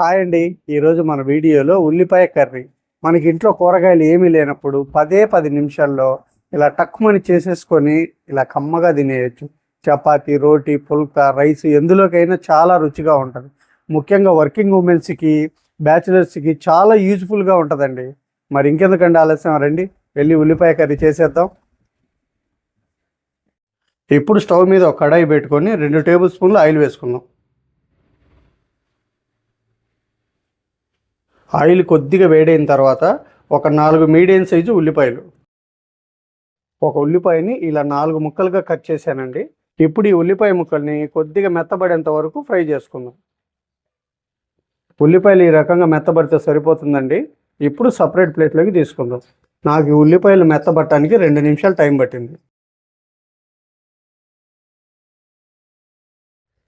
Hi అండి. ఈరోజు మన వీడియోలో ఉల్లిపాయ కర్రీ. మనకి ఇంట్లో కూరగాయలు ఏమీ లేనప్పుడు పదే పది నిమిషాల్లో ఇలా టక్కుమని చేసేసుకొని ఇలా కమ్మగా తినేయచ్చు. చపాతి రోటీ పుల్కా రైస్ ఎందులోకైనా చాలా రుచిగా ఉంటుంది. ముఖ్యంగా వర్కింగ్ ఉమెన్స్కి బ్యాచిలర్స్కి చాలా యూజ్ఫుల్గా ఉంటుందండి. మరి ఇంకెందుకండి ఆలస్యం? రండి వెళ్ళి ఉల్లిపాయ కర్రీ చేసేద్దాం. ఇప్పుడు స్టవ్ మీద ఒక కడాయి పెట్టుకొని రెండు టేబుల్ స్పూన్లు ఆయిల్ వేసుకుందాం. ఆయిల్ కొద్దిగా వేడైన తర్వాత ఒక నాలుగు మీడియం సైజు ఉల్లిపాయలు. ఒక ఉల్లిపాయని ఇలా నాలుగు ముక్కలుగా కట్ చేశానండి. ఇప్పుడు ఈ ఉల్లిపాయ ముక్కల్ని కొద్దిగా మెత్తబడేంత వరకు ఫ్రై చేసుకుందాం. ఉల్లిపాయలు ఈ రకంగా మెత్తబడితే సరిపోతుందండి. ఇప్పుడు సపరేట్ ప్లేట్లోకి తీసుకుందాం. నాకు ఈ ఉల్లిపాయలు మెత్తబట్టడానికి రెండు నిమిషాలు టైం పట్టింది.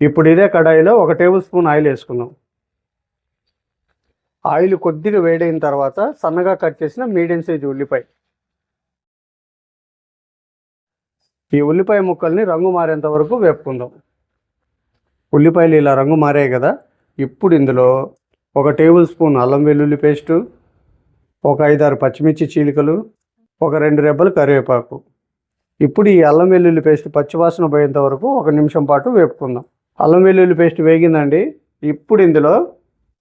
ఇప్పుడు ఇదే కడాయిలో ఒక టేబుల్ స్పూన్ ఆయిల్ వేసుకుందాం. ఆయిల్ కొద్దిగా వేడైన తర్వాత సన్నగా కట్ చేసిన మీడియం సైజ్ ఉల్లిపాయ. ఈ ఉల్లిపాయ ముక్కల్ని రంగు మారేంత వరకు వేపుకుందాం. ఉల్లిపాయలు ఇలా రంగు మారాయి కదా ఇప్పుడు ఇందులో ఒక టేబుల్ స్పూన్ అల్లం వెల్లుల్లి పేస్టు ఒక ఐదారు పచ్చిమిర్చి చీలికలు ఒక రెండు రెబ్బలు కరివేపాకు. ఇప్పుడు ఈ అల్లం వెల్లుల్లి పేస్ట్ పచ్చివాసన పోయేంత వరకు ఒక నిమిషం పాటు వేపుకుందాం. అల్లం వెల్లుల్లి పేస్ట్ వేగిందండి ఇప్పుడు ఇందులో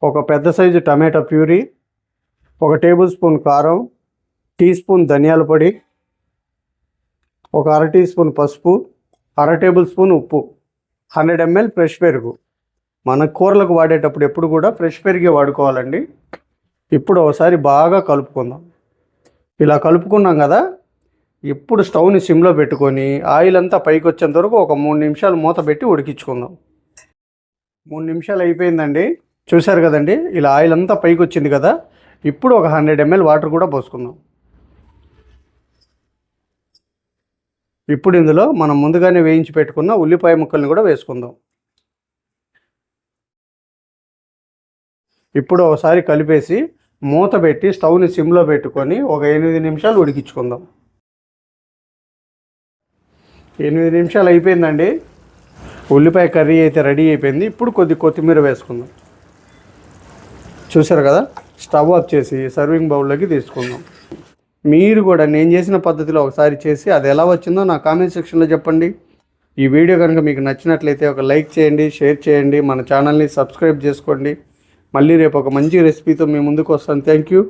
ఒక పెద్ద సైజు టమాటా ప్యూరీ ఒక టేబుల్ స్పూన్ కారం టీ స్పూన్ ధనియాల పొడి ఒక అర టీ స్పూన్ పసుపు అర టేబుల్ స్పూన్ ఉప్పు హండ్రెడ్ ఎంఎల్ ఫ్రెష్ పెరుగు. మన కూరలకు వాడేటప్పుడు ఎప్పుడు కూడా ఫ్రెష్ పెరిగే వాడుకోవాలండి. ఇప్పుడు ఒకసారి బాగా కలుపుకుందాం. ఇలా కలుపుకున్నాం కదా ఇప్పుడు స్టవ్ని సిమ్లో పెట్టుకొని ఆయిల్ అంతా పైకి వచ్చేంత వరకు ఒక మూడు నిమిషాలు మూత పెట్టి ఉడికించుకుందాం. మూడు నిమిషాలు అయిపోయిందండి. చూశారు కదండి? ఇలా ఆయిల్ అంతా పైకి వచ్చింది కదా? ఇప్పుడు ఒక హండ్రెడ్ ఎంఎల్ వాటర్ కూడా పోసుకుందాం. ఇప్పుడు ఇందులో మనం ముందుగానే వేయించి పెట్టుకున్న ఉల్లిపాయ ముక్కల్ని కూడా వేసుకుందాం. ఇప్పుడు ఒకసారి కలిపేసి మూత పెట్టి స్టవ్ని సిమ్లో పెట్టుకొని ఒక ఎనిమిది నిమిషాలు ఉడికించుకుందాం. ఎనిమిది నిమిషాలు అయిపోయిందండి. ఉల్లిపాయ కర్రీ అయితే రెడీ అయిపోయింది. ఇప్పుడు కొద్ది కొత్తిమీర వేసుకుందాం. చూసారు కదా? స్టవ్ ఆఫ్ చేసి సర్వింగ్ బౌల్లోకి తీసుకుందాం. మీరు కూడా నేను చేసిన పద్ధతిలో ఒకసారి చేసి అది ఎలా వచ్చిందో నా కామెంట్ సెక్షన్లో చెప్పండి. ఈ వీడియో కనుక మీకు నచ్చినట్లయితే ఒక లైక్ చేయండి షేర్ చేయండి మన ఛానల్ని సబ్స్క్రైబ్ చేసుకోండి. మళ్ళీ రేపు ఒక మంచి రెసిపీతో మీ ముందుకు వస్తాను. Thank you.